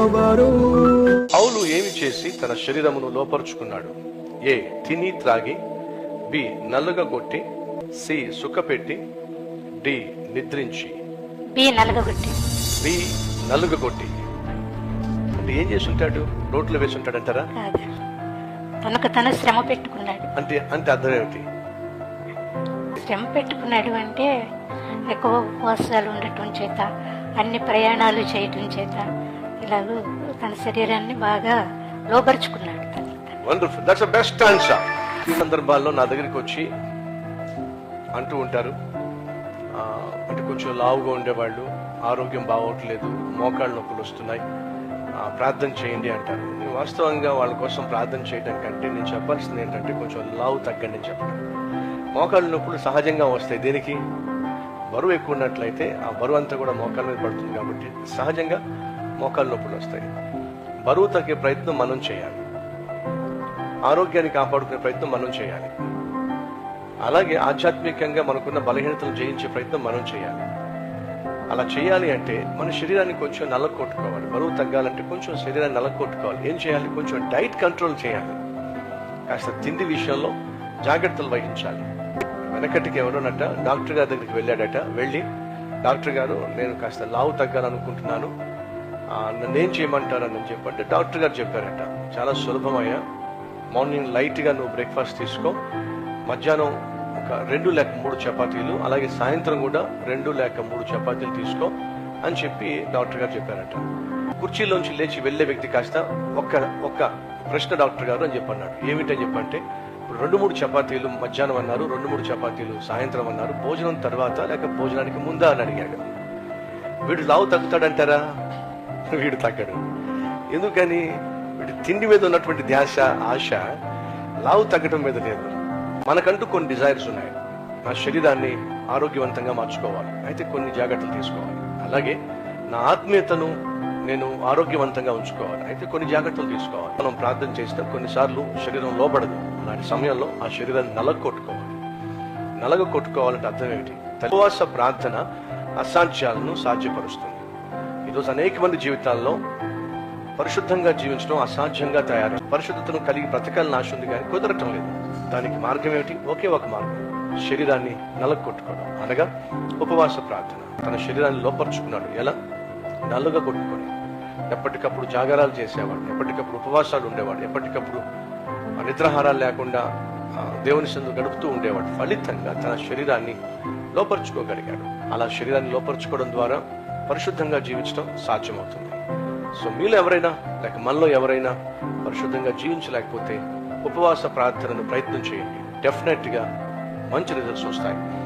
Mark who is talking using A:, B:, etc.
A: ఎవరు
B: పౌలు ఏమి చేసి తన శరీరమును లోపరుచుకున్నాడు? ఏ తిని త్రాగి బి నలుగ కొట్టి సి సుఖపెట్టి డి నిద్రించి.
C: బి నలగొట్టి
B: బి అంటే ఏం చేసి ఉంటాడు రోడ్లు వేసి ఉంటాడంటారా
C: కాదు. తనకు తను శ్రమ పెట్టుకున్నాడు.
B: అంటే అంటే అర్థం ఏమిటి?
C: శ్రమ పెట్టుకున్నాడు అంటే ఎక్కువ ఉపవాసాలు ఉండటం చేత అన్ని ప్రయాణాలు చేయటం చేత ఇలాగూ తన శరీరాన్ని బాగా లోపరుచుకున్నాడు
B: వండర్ఫుల్ దట్స్ బెస్ట్ ఆన్సర్ ఈ సందర్భాల్లో నా దగ్గరికి వచ్చి అంటూ ఉంటారు. అంటే కొంచెం లావుగా ఉండేవాళ్ళు ఆరోగ్యం బాగోట్లేదు మోకాళ్ళ నొప్పులు వస్తున్నాయి. ప్రార్థన చేయండి అంటారు. నేను వాస్తవంగా వాళ్ళ కోసం ప్రార్థన చేయడం కంటే నేను చెప్పాల్సింది ఏంటంటే కొంచెం లావు తగ్గండి అని చెప్పడం మోకాళ్ళ నొప్పులు సహజంగా వస్తాయి. దేనికి? బరువు ఎక్కువ ఉన్నట్లయితే ఆ బరువు అంతా కూడా మోకాళ్ళ మీద పడుతుంది కాబట్టి సహజంగా మోకాళ్ళ నొప్పులు వస్తాయి. బరువు తగ్గే ప్రయత్నం మనం చేయాలి. ఆరోగ్యాన్ని కాపాడుకునే ప్రయత్నం మనం చేయాలి. అలాగే ఆధ్యాత్మికంగా మనకున్న బలహీనతలు జయించే ప్రయత్నం మనం చేయాలి. అలా చేయాలి అంటే మన శరీరాన్ని కొంచెం నల్లకొట్టుకోవాలి బరువు తగ్గాలంటే కొంచెం శరీరాన్ని నల్లకొట్టుకోవాలి ఏం చేయాలి? కొంచెం డైట్ కంట్రోల్ చేయాలి. కాస్త తిండి విషయంలో జాగ్రత్తలు వహించాలి. వెనకటికి ఎవరోనట డాక్టర్ గారి దగ్గరికి వెళ్ళాడట. వెళ్ళి డాక్టర్ గారు నేను కాస్త లావు తగ్గాలనుకుంటున్నాను. నన్ను ఏం చేయమంటారని చెప్పంటే డాక్టర్ గారు చెప్పారట. చాలా సులభమయ్యా. మార్నింగ్ లైట్గా నువ్వు బ్రేక్ఫాస్ట్ తీసుకో. మధ్యాహ్నం ఒక రెండు లేక మూడు చపాతీలు అలాగే సాయంత్రం కూడా రెండు లేక మూడు చపాతీలు తీసుకో అని చెప్పి డాక్టర్ గారు చెప్పారట. కుర్చీలోంచి లేచి వెళ్ళే వ్యక్తి కాస్త ఒక్క ఒక్క ప్రశ్న డాక్టర్ గారు అని చెప్పన్నాడు. ఏమిటని చెప్పంటే ఇప్పుడు రెండు మూడు చపాతీలు మధ్యాహ్నం అన్నారు రెండు మూడు చపాతీలు సాయంత్రం అన్నారు భోజనం తర్వాత లేక భోజనానికి ముందా అని అడిగాడు. వీడు లావు తగ్గుతాడంటారా? వీడు తగ్గడు ఎందుకని? వీడు తిండి మీద ఉన్నటువంటి ధ్యాస ఆశ లావు తగ్గడం మీద లేదు. మనకంటూ కొన్ని డిజైర్స్ ఉన్నాయి. నా శరీరాన్ని ఆరోగ్యవంతంగా మార్చుకోవాలి. అయితే కొన్ని జాగ్రత్తలు తీసుకోవాలి. అలాగే నా ఆత్మీయతను నేను ఆరోగ్యవంతంగా ఉంచుకోవాలి. అయితే కొన్ని జాగ్రత్తలు తీసుకోవాలి. మనం ప్రార్థన చేస్తే కొన్నిసార్లు శరీరం లోబడదు. అలాంటి సమయంలో ఆ శరీరాన్ని నలగ కొట్టుకోవాలి నలగ కొట్టుకోవాలంటే అర్థం ఏమిటి? తెలువాస ప్రార్థన అసాధ్యాలను సాధ్యపరుస్తుంది. ఈరోజు అనేక మంది జీవితాల్లో పరిశుద్ధంగా జీవించడం అసాధ్యంగా తయారు. పరిశుద్ధతను కలిగి బ్రతకాలని ఆశ ఉంది కానీ కుదరటం లేదు. దానికి మార్గం ఏమిటి? ఒకే ఒక మార్గం. శరీరాన్ని నలగొట్టుకోవడం. అనగా ఉపవాస ప్రార్థన. తన శరీరాన్ని లోపరుచుకున్నాడు. ఎలా? నలుగా కొట్టుకొని. ఎప్పటికప్పుడు జాగారాలు చేసేవాడు. ఎప్పటికప్పుడు ఉపవాసాలు ఉండేవాడు. ఎప్పటికప్పుడు నిద్రాహారాలు లేకుండా దేవుని సందు గడుపుతూ ఉండేవాడు. ఫలితంగా తన శరీరాన్ని లోపరుచుకోగలిగాడు. అలా శరీరాన్ని లోపరుచుకోవడం ద్వారా పరిశుద్ధంగా జీవించడం సాధ్యమవుతుంది. సో మీలో ఎవరైనా లేక మనలో ఎవరైనా పరిశుద్ధంగా జీవించలేకపోతే ఉపవాస ప్రార్థనను ప్రయత్నం చేయండి. డెఫినెట్గా మంచి రిజల్ట్స్ వస్తాయి.